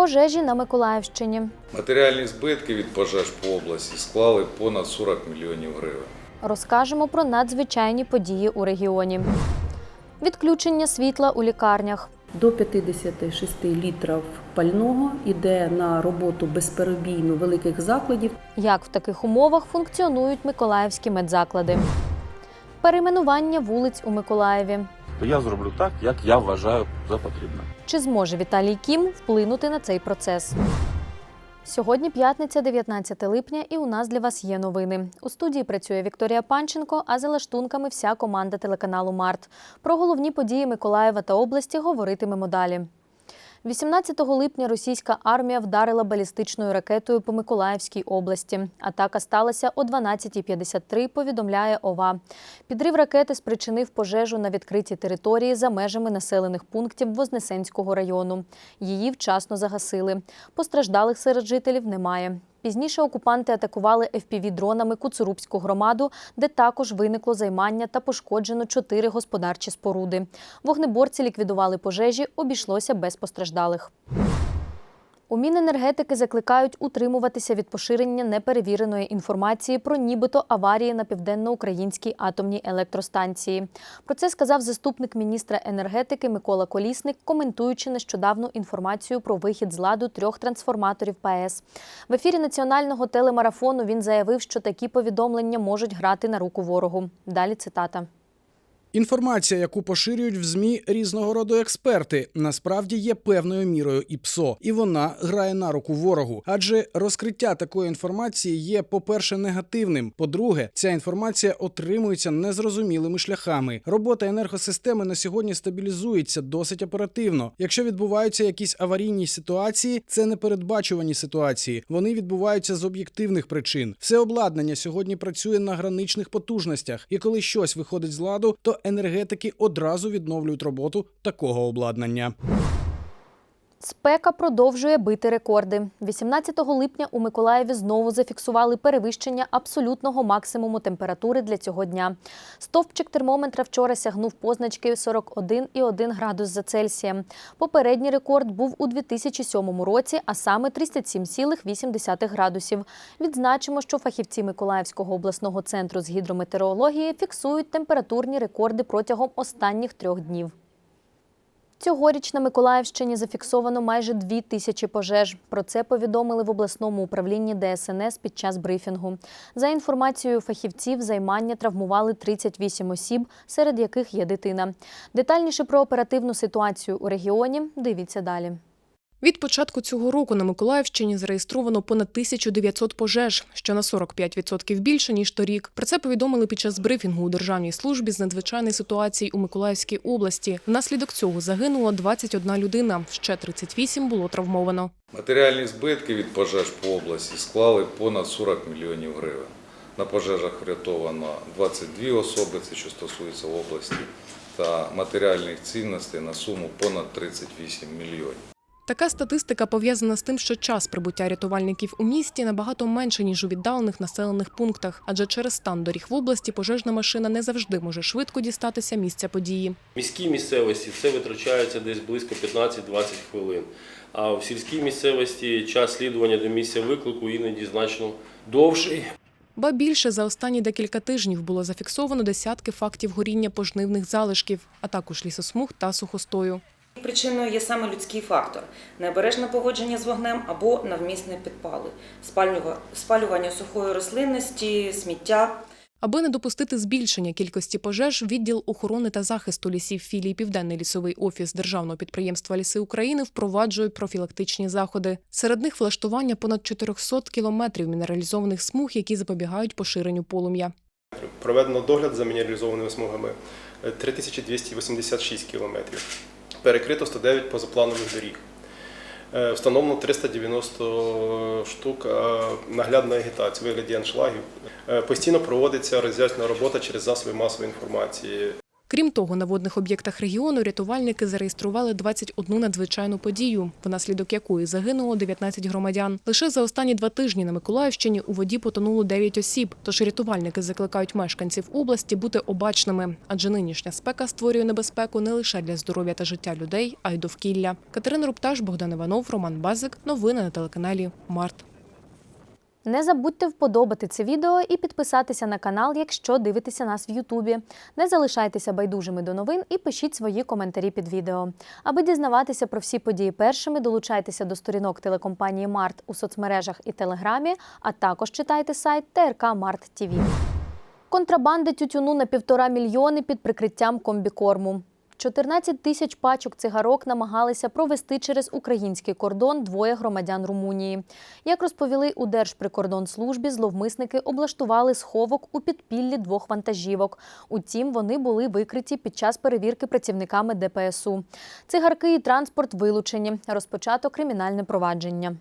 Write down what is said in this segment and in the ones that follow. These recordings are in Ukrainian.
Пожежі на Миколаївщині. Матеріальні збитки від пожеж по області склали понад 40 мільйонів гривень. Розкажемо про надзвичайні події у регіоні. Відключення світла у лікарнях. До 56 літрів пального іде на роботу безперебійно великих закладів. Як в таких умовах функціонують миколаївські медзаклади. Перейменування вулиць у Миколаєві. То я зроблю так, як я вважаю за потрібне. Чи зможе Віталій Кім вплинути на цей процес? Сьогодні п'ятниця, 19 липня, і у нас для вас є новини. У студії працює Вікторія Панченко, а за лаштунками вся команда телеканалу Март. Про головні події Миколаєва та області говоритимемо далі. 18 липня російська армія вдарила балістичною ракетою по Миколаївській області. Атака сталася о 12.53, повідомляє ОВА. Підрив ракети спричинив пожежу на відкритій території за межами населених пунктів Вознесенського району. Її вчасно загасили. Постраждалих серед жителів немає. Пізніше окупанти атакували FPV-дронами Куцурубську громаду, де також виникло займання та пошкоджено чотири господарчі споруди. Вогнеборці ліквідували пожежі, обійшлося без постраждалих. У Міненергетики закликають утримуватися від поширення неперевіреної інформації про нібито аварії на південноукраїнській атомній електростанції. Про це сказав заступник міністра енергетики Микола Колісник, коментуючи нещодавну інформацію про вихід з ладу трьох трансформаторів ПАЕС. В ефірі національного телемарафону він заявив, що такі повідомлення можуть грати на руку ворогу. Далі цитата. Інформація, яку поширюють в змі різного роду експерти, насправді є певною мірою і ПСО, і вона грає на руку ворогу. Адже розкриття такої інформації є, по-перше, негативним. По-друге, ця інформація отримується незрозумілими шляхами. Робота енергосистеми на сьогодні стабілізується досить оперативно. Якщо відбуваються якісь аварійні ситуації, це непередбачувані ситуації. Вони відбуваються з об'єктивних причин. Все обладнання сьогодні працює на граничних потужностях, і коли щось виходить з ладу, то енергетики одразу відновлюють роботу такого обладнання. Спека продовжує бити рекорди. 18 липня у Миколаєві знову зафіксували перевищення абсолютного максимуму температури для цього дня. Стовпчик термометра вчора сягнув позначки 41,1 градус за Цельсієм. Попередній рекорд був у 2007 році, а саме 37,8 градусів. Відзначимо, що фахівці Миколаївського обласного центру з гідрометеорології фіксують температурні рекорди протягом останніх трьох днів. Цьогоріч на Миколаївщині зафіксовано майже дві тисячі пожеж. Про це повідомили в обласному управлінні ДСНС під час брифінгу. За інформацією фахівців, займання травмували 38 осіб, серед яких є дитина. Детальніше про оперативну ситуацію у регіоні дивіться далі. Від початку цього року на Миколаївщині зареєстровано понад 1900 пожеж, що на 45% більше ніж торік. Про це повідомили під час брифінгу у Державній службі з надзвичайних ситуацій у Миколаївській області. Внаслідок цього загинула 21 людина, ще 38 було травмовано. Матеріальні збитки від пожеж по області склали понад 40 мільйонів гривень. На пожежах врятовано 22 особи, це що стосується області, та матеріальних цінностей на суму понад 38 мільйонів. Така статистика пов'язана з тим, що час прибуття рятувальників у місті набагато менше ніж у віддалених населених пунктах, адже через стан доріг в області пожежна машина не завжди може швидко дістатися місця події. В міській місцевості це витрачається десь близько 15-20 хвилин. А в сільській місцевості час слідування до місця виклику іноді значно довший. Ба більше за останні декілька тижнів було зафіксовано десятки фактів горіння пожнивних залишків, а також лісосмуг та сухостою. Причиною є саме людський фактор необережне поводження з вогнем або навмисне підпали, спалюва- спалювання сухої рослинності, сміття. Аби не допустити збільшення кількості пожеж, відділ охорони та захисту лісів філії Південний лісовий офіс державного підприємства Ліси України впроваджує профілактичні заходи. Серед них влаштування понад 400 кілометрів мінералізованих смуг, які запобігають поширенню полум'я. Проведено догляд за мінералізованими смугами е, 3286 кілометрів. Перекрито 109 позапланових доріг. Е, Встановлено 390 штук е, наглядної агітації вигляді аншлагів. Е, Постійно проводиться роз'яснена робота через засоби масової інформації. Крім того, на водних об'єктах регіону рятувальники зареєстрували 21 надзвичайну подію, внаслідок якої загинуло 19 громадян. Лише за останні два тижні на Миколаївщині у воді потонуло 9 осіб. Тож рятувальники закликають мешканців області бути обачними, адже нинішня спека створює небезпеку не лише для здоров'я та життя людей, а й довкілля. Катерина Рупташ, Богдан Іванов, Роман Базик. Новини на телеканалі Март. Не забудьте вподобати це відео і підписатися на канал, якщо дивитеся нас в Ютубі. Не залишайтеся байдужими до новин і пишіть свої коментарі під відео. Аби дізнаватися про всі події першими, долучайтеся до сторінок телекомпанії Март у соцмережах і Телеграмі, а також читайте сайт ТРК Март ТІВІ. Контрабанди тютюну на півтора мільйони під прикриттям комбікорму. 14 тисяч пачок цигарок намагалися провести через український кордон двоє громадян Румунії. Як розповіли у Держприкордонслужбі, зловмисники облаштували сховок у підпіллі двох вантажівок. Утім, вони були викриті під час перевірки працівниками ДПСУ. Цигарки і транспорт вилучені. Розпочато кримінальне провадження.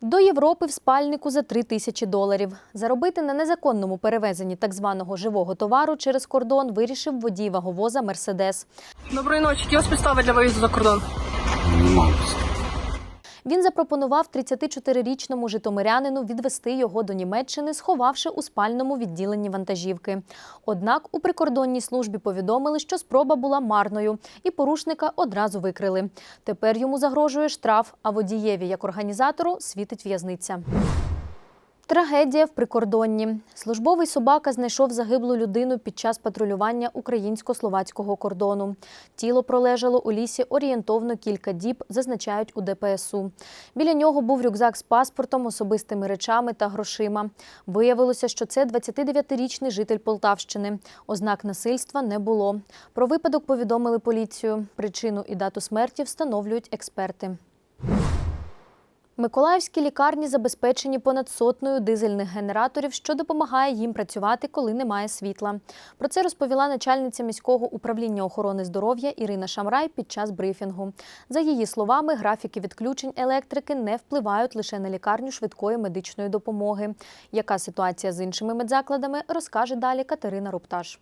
До Європи в спальнику за 3 тисячі доларів. Заробити на незаконному перевезенні так званого живого товару через кордон вирішив водій ваговоза Мерседес. Доброї ночі. Які у вас підстави для виїзду за кордон? Він запропонував 34-річному житомирянину відвести його до Німеччини, сховавши у спальному відділенні вантажівки. Однак у прикордонній службі повідомили, що спроба була марною, і порушника одразу викрили. Тепер йому загрожує штраф, а водієві як організатору світить в'язниця. Трагедія в прикордонні. Службовий собака знайшов загиблу людину під час патрулювання українсько-словацького кордону. Тіло пролежало у лісі орієнтовно кілька діб, зазначають у ДПСУ. Біля нього був рюкзак з паспортом, особистими речами та грошима. Виявилося, що це 29-річний житель Полтавщини. Ознак насильства не було. Про випадок повідомили поліцію. Причину і дату смерті встановлюють експерти. Миколаївські лікарні забезпечені понад сотнею дизельних генераторів, що допомагає їм працювати, коли немає світла. Про це розповіла начальниця міського управління охорони здоров'я Ірина Шамрай під час брифінгу. За її словами, графіки відключень електрики не впливають лише на лікарню швидкої медичної допомоги. Яка ситуація з іншими медзакладами, розкаже далі Катерина Рупташ.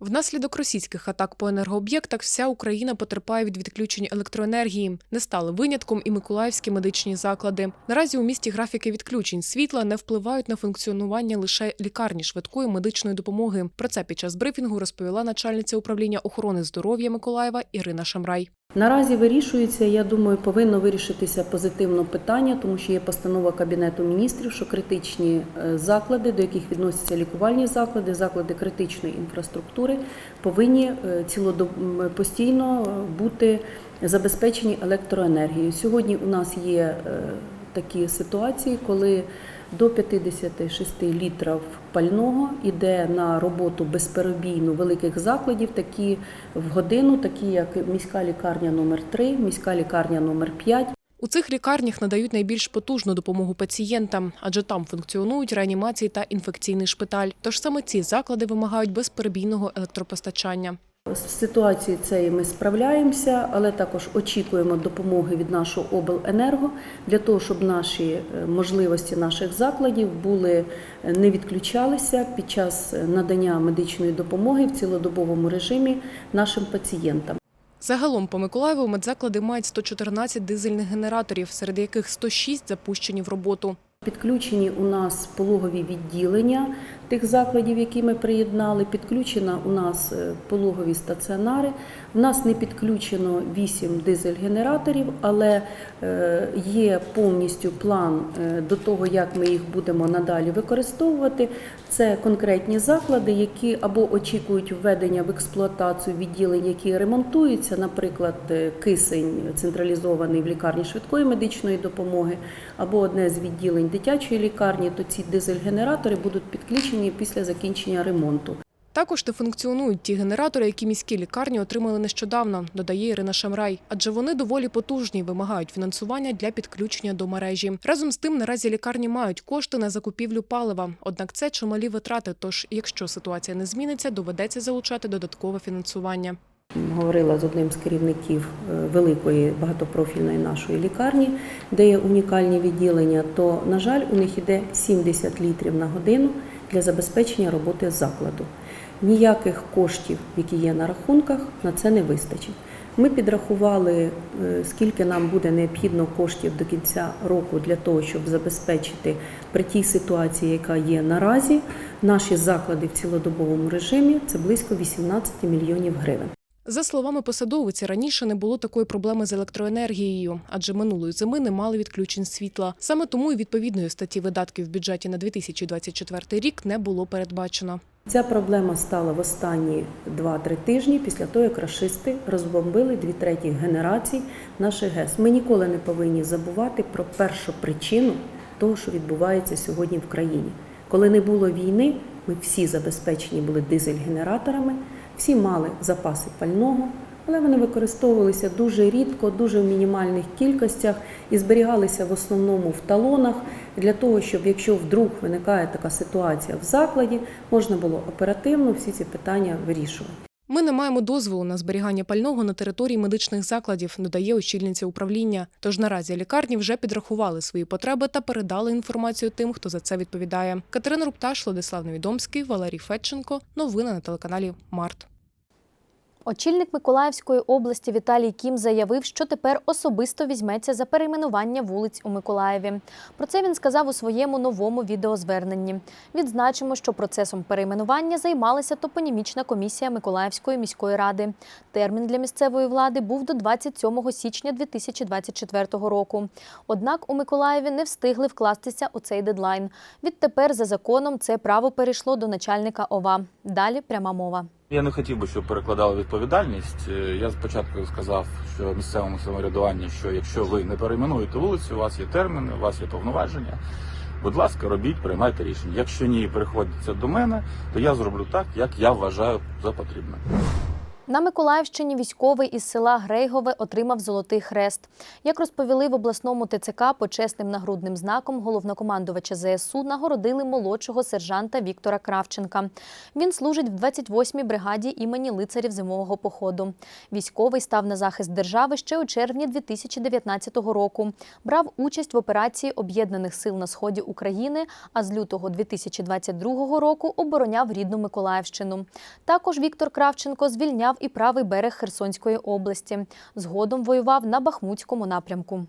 Внаслідок російських атак по енергооб'єктах вся Україна потерпає від відключень електроенергії. Не стали винятком і миколаївські медичні заклади. Наразі у місті графіки відключень світла не впливають на функціонування лише лікарні швидкої медичної допомоги. Про це під час брифінгу розповіла начальниця управління охорони здоров'я Миколаєва Ірина Шамрай. Наразі вирішується, я думаю, повинно вирішитися позитивно питання, тому що є постанова Кабінету міністрів, що критичні е, заклади, до яких відносяться лікувальні заклади, заклади критичної інфраструктури, повинні е, цілодоб... постійно е, бути забезпечені електроенергією. Сьогодні у нас є такі ситуації, коли до 56 літрів пального іде на роботу безперебійну великих закладів, такі в годину, такі як міська лікарня номер 3 міська лікарня номер 5 У цих лікарнях надають найбільш потужну допомогу пацієнтам, адже там функціонують реанімації та інфекційний шпиталь. Тож саме ці заклади вимагають безперебійного електропостачання. З ситуацією цією ми справляємося, але також очікуємо допомоги від нашого обленерго для того, щоб наші е, можливості наших закладів були е, не відключалися під час е, надання медичної допомоги в цілодобовому режимі нашим пацієнтам. Загалом по Миколаєву медзаклади мають 114 дизельних генераторів, серед яких 106 запущені в роботу. Підключені у нас пологові відділення тих закладів, які ми приєднали. Підключено у нас е, пологові стаціонари. У нас не підключено 8 дизель-генераторів, але е, є повністю план е, до того, як ми їх будемо надалі використовувати. Це конкретні заклади, які або очікують введення в експлуатацію відділень, які ремонтуються, наприклад, е, кисень централізований в лікарні швидкої медичної допомоги, або одне з відділень дитячої лікарні, то ці дизель-генератори будуть підключені після закінчення ремонту. Також не функціонують ті генератори, які міські лікарні отримали нещодавно, додає Ірина Шамрай. Адже вони доволі потужні, вимагають фінансування для підключення до мережі. Разом з тим, наразі лікарні мають кошти на закупівлю палива. Однак це чималі витрати. Тож, якщо ситуація не зміниться, доведеться залучати додаткове фінансування. Говорила з одним з керівників е, великої багатопрофільної нашої лікарні, де є унікальні відділення, то, на жаль, у них іде 70 літрів на годину для забезпечення роботи закладу. Ніяких коштів, які є на рахунках, на це не вистачить. Ми підрахували, е, скільки нам буде необхідно коштів до кінця року для того, щоб забезпечити при тій ситуації, яка є наразі, наші заклади в цілодобовому режимі це близько 18 мільйонів гривень. За словами посадовиці, раніше не було такої проблеми з електроенергією, адже минулої зими не мали відключень світла. Саме тому і відповідної статті видатків в бюджеті на 2024 рік не було передбачено. Ця проблема стала в останні 2-3 тижні після того, як рашисти розбомбили дві треті генерацій наших ГЕС. Ми ніколи не повинні забувати про першу причину того, що відбувається сьогодні в країні. Коли не було війни, ми всі забезпечені були дизель-генераторами, всі мали запаси пального, але вони використовувалися дуже рідко, дуже в мінімальних кількостях і зберігалися в основному в талонах для того, щоб якщо вдруг виникає така ситуація в закладі, можна було оперативно всі ці питання вирішувати. Ми не маємо дозволу на зберігання пального на території медичних закладів, додає очільниця управління. Тож наразі лікарні вже підрахували свої потреби та передали інформацію тим, хто за це відповідає. Катерина Рупташ, Владислав Невідомський, Валерій Федченко. Новини на телеканалі Март. Очільник Миколаївської області Віталій Кім заявив, що тепер особисто візьметься за перейменування вулиць у Миколаєві. Про це він сказав у своєму новому відеозверненні. Відзначимо, що процесом перейменування займалася топонімічна комісія Миколаївської міської ради. Термін для місцевої влади був до 27 січня 2024 року. Однак у Миколаєві не встигли вкластися у цей дедлайн. Відтепер за законом це право перейшло до начальника ОВА. Далі пряма мова. Я не хотів би, щоб перекладали відповідальність. Е, Я спочатку сказав, що місцевому самоврядуванні, що якщо ви не перейменуєте вулицю, у вас є терміни, у вас є повноваження. Будь ласка, робіть, приймайте рішення. Якщо ні, приходиться до мене, то я зроблю так, як я вважаю за потрібне. На Миколаївщині військовий із села Грейгове отримав золотий хрест. Як розповіли в обласному ТЦК, почесним нагрудним знаком головнокомандувача ЗСУ нагородили молодшого сержанта Віктора Кравченка. Він служить в 28-й бригаді імені лицарів зимового походу. Військовий став на захист держави ще у червні 2019 року. Брав участь в операції Об'єднаних сил на сході України, а з лютого 2022 року обороняв рідну Миколаївщину. Також Віктор Кравченко звільняв і правий берег Херсонської області. Згодом воював на Бахмутському напрямку.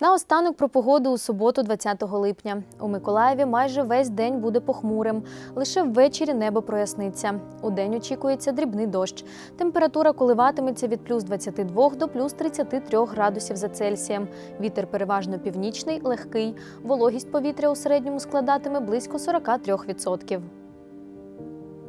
Наостанок про погоду у суботу, 20 липня. У Миколаєві майже весь день буде похмурим. Лише ввечері небо проясниться. У день очікується дрібний дощ. Температура коливатиметься від плюс 22 до плюс 33 градусів за Цельсієм. Вітер переважно північний, легкий. Вологість повітря у середньому складатиме близько 43%.